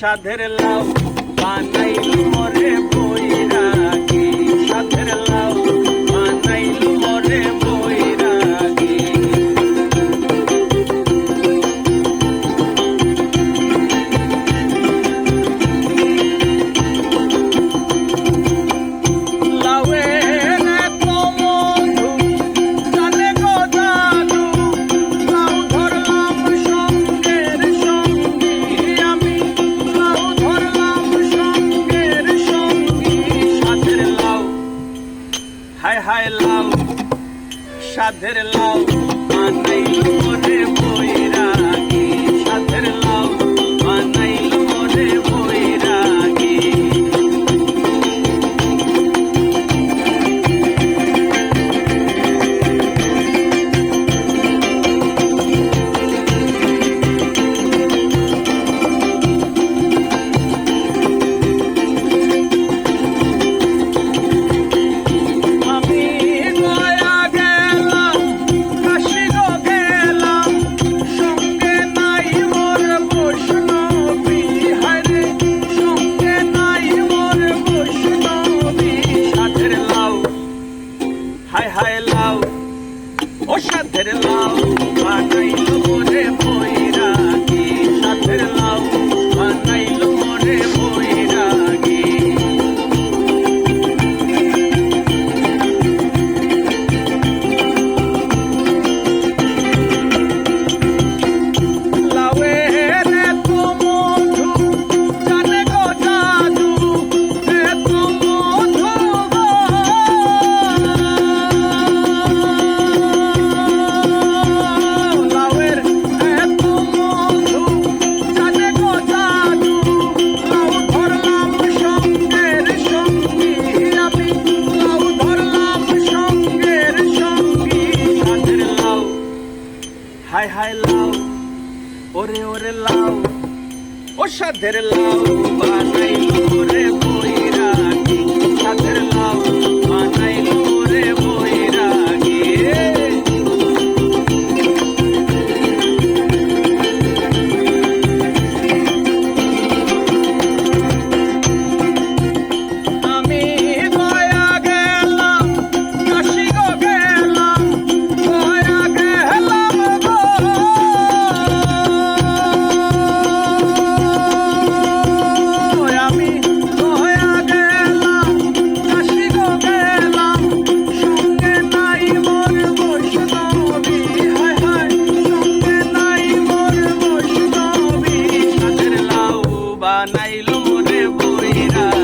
সাধের লাউ বানাইল মরে বৈরাগী। সাধের লাউ হায় হায় লাউ সাধের লাউ আনাই মনে বইরা হাই হাই লাউ ওরে ওরে লাউ ও সাধের লাউ বানাইলো রে নাইলো রে বইরা।